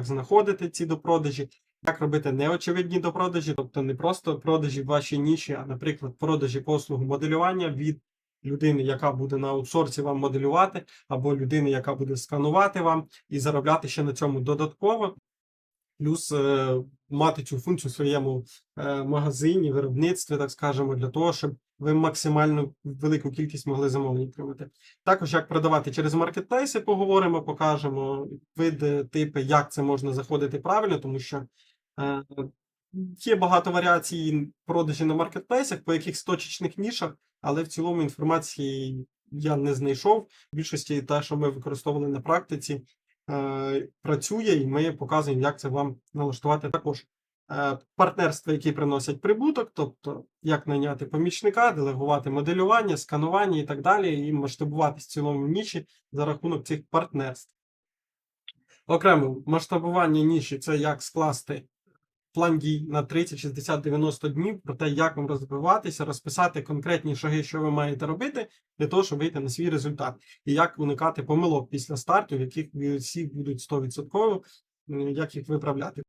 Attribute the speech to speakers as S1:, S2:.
S1: як знаходити ці допродажі, як робити неочевидні допродажі, тобто не просто продажі в вашій ніші, а, наприклад, продажі послуг моделювання від людини, яка буде на аутсорсі вам моделювати, або людини, яка буде сканувати вам і заробляти ще на цьому додатково. Плюс е, мати цю функцію в своєму е, магазині, виробництві, так скажемо, для того, щоб ви максимально велику кількість могли замовлень отримати. Також як продавати через маркетплейси, поговоримо, покажемо види, типи, як це можна заходити правильно, тому що е, є багато варіацій продажі на маркетплейсах по якихось точечних нішах, але в цілому інформації я не знайшов. Більшості те, що ми використовували на практиці, працює, і ми показуємо, як це вам налаштувати також. Е, Партнерства, які приносять прибуток, тобто як найняти помічника, делегувати моделювання, сканування і так далі, і масштабувати в цілому ніші за рахунок цих партнерств. Окремо, масштабування ніші це як скласти план дій на 30, 60, 90 днів про те, як вам розвиватися, розписати конкретні шаги, що ви маєте робити для того, щоб вийти на свій результат, і як уникати помилок після старту, в яких всі будуть 100%, як їх виправляти.